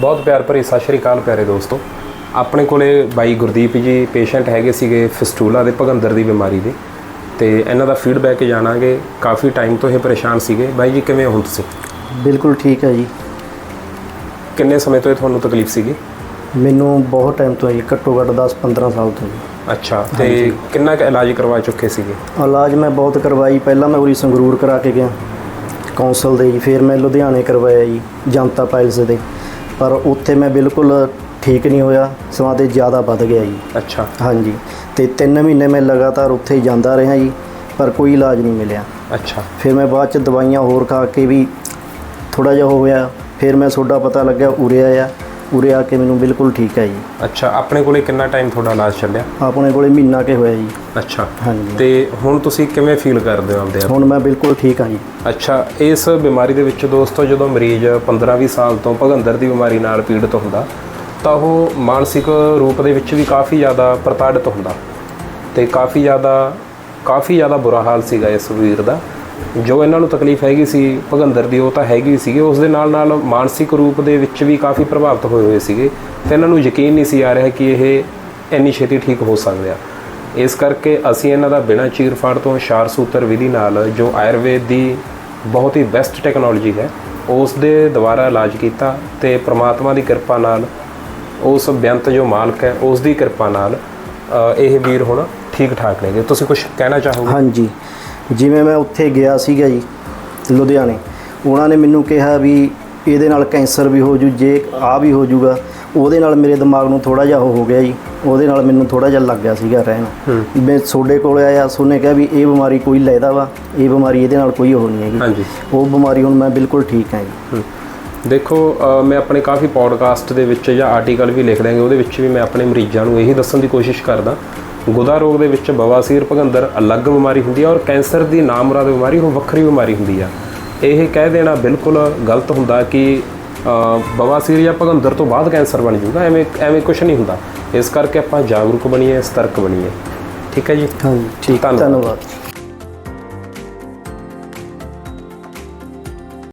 ਬਹੁਤ ਪਿਆਰ ਭਰੀ ਸਤਿ ਸ਼੍ਰੀ ਅਕਾਲ ਪਿਆਰੇ ਦੋਸਤੋ। ਆਪਣੇ ਕੋਲੇ ਬਾਈ ਗੁਰਦੀਪ ਜੀ ਪੇਸ਼ੈਂਟ ਹੈਗੇ ਸੀਗੇ ਫਿਸਟੂਲਾ ਦੇ ਭਗੰਦਰ ਦੀ ਬਿਮਾਰੀ ਦੇ। ਤੇ ਇਹਨਾਂ ਦਾ ਫੀਡਬੈਕ ਜਾਣਾਂਗੇ। ਕਾਫੀ ਟਾਈਮ ਤੋਂ ਇਹ ਪਰੇਸ਼ਾਨ ਸੀਗੇ। ਬਾਈ ਜੀ ਕਿਵੇਂ ਹੋ ਤੁਸੀਂ? ਬਿਲਕੁਲ ਠੀਕ ਹੈ ਜੀ। ਕਿੰਨੇ ਸਮੇਂ ਤੋਂ ਇਹ ਤੁਹਾਨੂੰ ਤਕਲੀਫ ਸੀਗੀ? ਮੈਨੂੰ ਬਹੁਤ ਟਾਈਮ ਤੋਂ ਹੈ ਘੱਟੋ ਘੱਟ 10-15 ਸਾਲ ਤੋਂ ਅੱਛਾ ਤੇ ਕਿੰਨਾ ਕੁ ਇਲਾਜ ਕਰਵਾ ਚੁੱਕੇ ਸੀਗੇ? ਇਲਾਜ ਮੈਂ ਬਹੁਤ ਕਰਵਾਈ। ਪਹਿਲਾਂ ਮੈਂ ਉਰੀ ਸੰਗਰੂਰ ਕਰਾ ਕੇ ਗਿਆ। ਕੌਂਸਲ ਦੇ ਜੀ ਫਿਰ ਮੈਂ ਲੁਧਿਆਣੇ ਕਰਵਾਇਆ ਜੀ ਜਨਤਾ ਪਾਇਲਸ ਦੇ। ਪਰ ਉੱਥੇ ਮੈਂ ਬਿਲਕੁਲ ਠੀਕ ਨਹੀਂ ਹੋਇਆ ਸਮਾਂ ਤੇ ਜ਼ਿਆਦਾ ਵੱਧ ਗਿਆ ਜੀ। ਅੱਛਾ। ਹਾਂਜੀ। ਤੇ 3 ਮਹੀਨੇ ਮੈਂ ਲਗਾਤਾਰ ਉੱਥੇ ਹੀ ਜਾਂਦਾ ਰਿਹਾ ਜੀ ਪਰ ਕੋਈ ਇਲਾਜ ਨਹੀਂ ਮਿਲਿਆ। ਅੱਛਾ। ਫਿਰ ਮੈਂ ਬਾਅਦ ਚ ਦਵਾਈਆਂ ਹੋਰ ਖਾ ਕੇ ਵੀ ਥੋੜਾ ਜਿਹਾ ਹੋ ਗਿਆ ਫਿਰ ਮੈਂ ਤੁਹਾਡਾ ਪਤਾ ਲੱਗਿਆ ਉਰੇ ਆਇਆ। ਉਰੇ ਆ ਕੇ ਮੈਨੂੰ ਬਿਲਕੁਲ ਠੀਕ ਹੈ ਜੀ। ਅੱਛਾ ਆਪਣੇ ਕੋਲੇ ਕਿੰਨਾ ਟਾਈਮ ਤੁਹਾਡਾ ਇਲਾਜ ਚੱਲਿਆ? ਆਪਣੇ ਕੋਲੇ ਮਹੀਨਾ ਕੇ ਹੋਇਆ ਜੀ। ਅੱਛਾ। ਹਾਂਜੀ। ਤੇ ਹੁਣ ਤੁਸੀਂ ਕਿਵੇਂ ਫੀਲ ਕਰਦੇ ਹੋ ਆਪਦੇ ਆਪ? ਹੁਣ ਮੈਂ ਬਿਲਕੁਲ ਠੀਕ ਹਾਂ ਜੀ। ਅੱਛਾ ਇਸ ਬਿਮਾਰੀ ਦੇ ਵਿੱਚ ਦੋਸਤੋ ਜਦੋਂ ਮਰੀਜ਼ 15-20 ਸਾਲ ਤੋਂ ਭਗੰਦਰ ਦੀ ਬਿਮਾਰੀ ਨਾਲ ਪੀੜਤ ਹੁੰਦਾ ਤਾਂ ਉਹ ਮਾਨਸਿਕ ਰੂਪ ਦੇ ਵਿੱਚ ਵੀ ਕਾਫੀ ਜ਼ਿਆਦਾ ਪ੍ਰਤਾੜਿਤ ਹੁੰਦਾ ਤੇ ਕਾਫੀ ਜ਼ਿਆਦਾ ਕਾਫੀ ਜ਼ਿਆਦਾ ਬੁਰਾ ਹਾਲ ਸੀਗਾ ਇਸ ਵੀਰ ਦਾ। ਜੋ ਇਹਨਾਂ ਨੂੰ ਤਕਲੀਫ ਹੈਗੀ ਸੀ, ਭਗੰਦਰ ਦੀ, ਉਹ ਤਾਂ ਹੈਗੀ ਸੀਗੀ। ਉਸ ਦੇ ਨਾਲ ਨਾਲ ਮਾਨਸਿਕ ਰੂਪ ਦੇ ਵਿੱਚ ਵੀ ਕਾਫੀ ਪ੍ਰਭਾਵਿਤ ਹੋਏ ਹੋਏ ਸੀਗੇ। ਤੇ ਇਹਨਾਂ ਨੂੰ ਯਕੀਨ ਨਹੀਂ ਸੀ ਆ ਰਿਹਾ ਕਿ ਇਹ ਇੰਨੀ ਛੇਤੀ ਠੀਕ ਹੋ ਸਕਦੇ ਆ। ਇਸ ਕਰਕੇ ਅਸੀਂ ਇਹਨਾਂ ਦਾ ਬਿਨਾਂ ਚੀਰਫਾੜ ਤੋਂ ਸ਼ਾਰ ਸੂਤਰ ਵਿਧੀ ਨਾਲ ਜੋ ਆਯੁਰਵੇਦ ਦੀ ਬਹੁਤ ਹੀ ਬੈਸਟ ਟੈਕਨੋਲੋਜੀ ਹੈ, ਉਸ ਦੇ ਦੁਆਰਾ ਇਲਾਜ ਕੀਤਾ ਤੇ ਪ੍ਰਮਾਤਮਾ ਦੀ ਕਿਰਪਾ ਨਾਲ, ਉਸ ਬੇਅੰਤ ਜੋ ਮਾਲਕ ਹੈ, ਉਸ ਦੀ ਕਿਰਪਾ ਨਾਲ ਇਹ ਵੀਰ ਹੁਣ ਠੀਕ ਠਾਕ ਨੇਗੇ ਤੁਸੀਂ ਕੁਝ ਕਹਿਣਾ ਚਾਹੋਗੇ? ਹਾਂਜੀ। ਜਿਵੇਂ ਮੈਂ ਉੱਥੇ ਗਿਆ ਸੀਗਾ ਜੀ ਲੁਧਿਆਣੇ ਉਹਨਾਂ ਨੇ ਮੈਨੂੰ ਕਿਹਾ ਵੀ ਇਹਦੇ ਨਾਲ ਕੈਂਸਰ ਵੀ ਹੋ ਜੂ ਜੇ ਆ ਵੀ ਹੋ ਜੂਗਾ ਉਹਦੇ ਨਾਲ ਮੇਰੇ ਦਿਮਾਗ ਨੂੰ ਥੋੜਾ ਜਿਹਾ ਹੋ ਗਿਆ ਜੀ ਉਹਦੇ ਨਾਲ ਮੈਨੂੰ ਥੋੜਾ ਜਿਹਾ ਲੱਗ ਗਿਆ ਸੀਗਾ ਰਹਿਣ। ਮੈਂ ਤੁਹਾਡੇ ਕੋਲ ਆਇਆ ਸੋਨੇ ਕਿਹਾ ਵੀ ਇਹ ਬਿਮਾਰੀ ਕੋਈ ਲੈਦਾ ਵਾ ਇਹ ਬਿਮਾਰੀ ਇਹਦੇ ਨਾਲ ਕੋਈ ਉਹ ਨਹੀਂ ਹੈਗੀ। ਹਾਂਜੀ। ਉਹ ਬਿਮਾਰੀ ਹੁਣ ਮੈਂ ਬਿਲਕੁਲ ਠੀਕ ਹਾਂ ਜੀ। ਦੇਖੋ ਮੈਂ ਆਪਣੇ ਕਾਫੀ ਪੋਡਕਾਸਟ ਦੇ ਵਿੱਚ ਜਾਂ ਆਰਟੀਕਲ ਵੀ ਲਿਖ ਦਿਆਂਗੇ ਉਹਦੇ ਵਿੱਚ ਵੀ ਮੈਂ ਆਪਣੇ ਮਰੀਜ਼ਾਂ ਨੂੰ ਇਹੀ ਦੱਸਣ ਦੀ ਕੋਸ਼ਿਸ਼ ਕਰਦਾ। ਗੁਦਾ ਰੋਗ ਦੇ ਵਿੱਚ ਬਵਾਸੀਰ ਭਗੰਦਰ ਅਲੱਗ ਬਿਮਾਰੀ ਹੁੰਦੀ ਹੈ ਔਰ ਕੈਂਸਰ ਦੀ ਨਾਮੁਰਾਦ ਬਿਮਾਰੀ ਉਹ ਵੱਖਰੀ ਬਿਮਾਰੀ ਹੁੰਦੀ ਆ। ਇਹ ਕਹਿ ਦੇਣਾ ਬਿਲਕੁਲ ਗਲਤ ਹੁੰਦਾ ਕਿ ਬਵਾਸੀਰ ਜਾਂ ਭਗੰਦਰ ਤੋਂ ਬਾਅਦ ਕੈਂਸਰ ਬਣ ਜਾਊਗਾ ਐਵੇਂ ਐਵੇਂ ਕੁਝ ਨਹੀਂ ਹੁੰਦਾ। ਇਸ ਕਰਕੇ ਆਪਾਂ ਜਾਗਰੂਕ ਬਣੀਏ ਸਤਰਕ ਬਣੀਏ। ਠੀਕ ਹੈ ਜੀ? ਹਾਂਜੀ ਠੀਕ। ਧੰਨਵਾਦ।